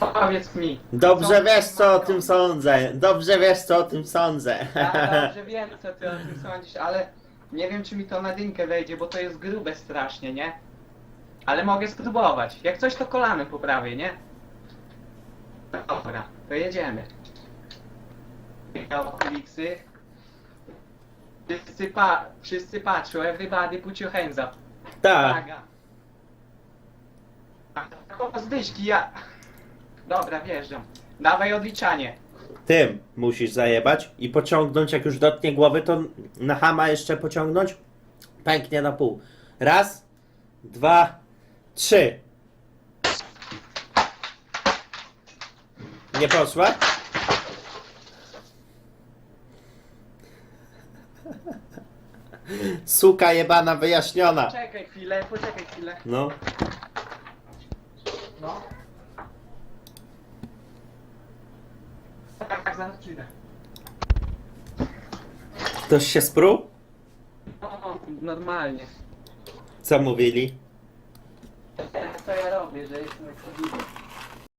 Powiedz mi. Dobrze wiesz co o tym sądzę. Dobrze wiesz co o tym sądzę. Ja dobrze wiem, co ty o tym sądzisz, ale nie wiem, czy mi to na dynkę wejdzie, bo to jest grube strasznie, nie? Ale mogę spróbować. Jak coś, to kolanem poprawię, nie? Dobra, to jedziemy. Obliksy. Wszyscy, pa wszyscy patrzą, everybody put your hands up. Tak. Uwaga. Ja... Dobra, wjeżdżam. Dawaj odliczanie. Tym musisz zajebać i pociągnąć, jak już dotknie głowy, to na hama jeszcze pociągnąć. Pęknie na pół. Raz, dwa, trzy. Nie poszła? Suka jebana wyjaśniona. Poczekaj chwilę, poczekaj chwilę. No. No. Tak, zaraz przyjdę. Ktoś się sprół? No, normalnie. Co mówili? Co ja robię, że jestem jak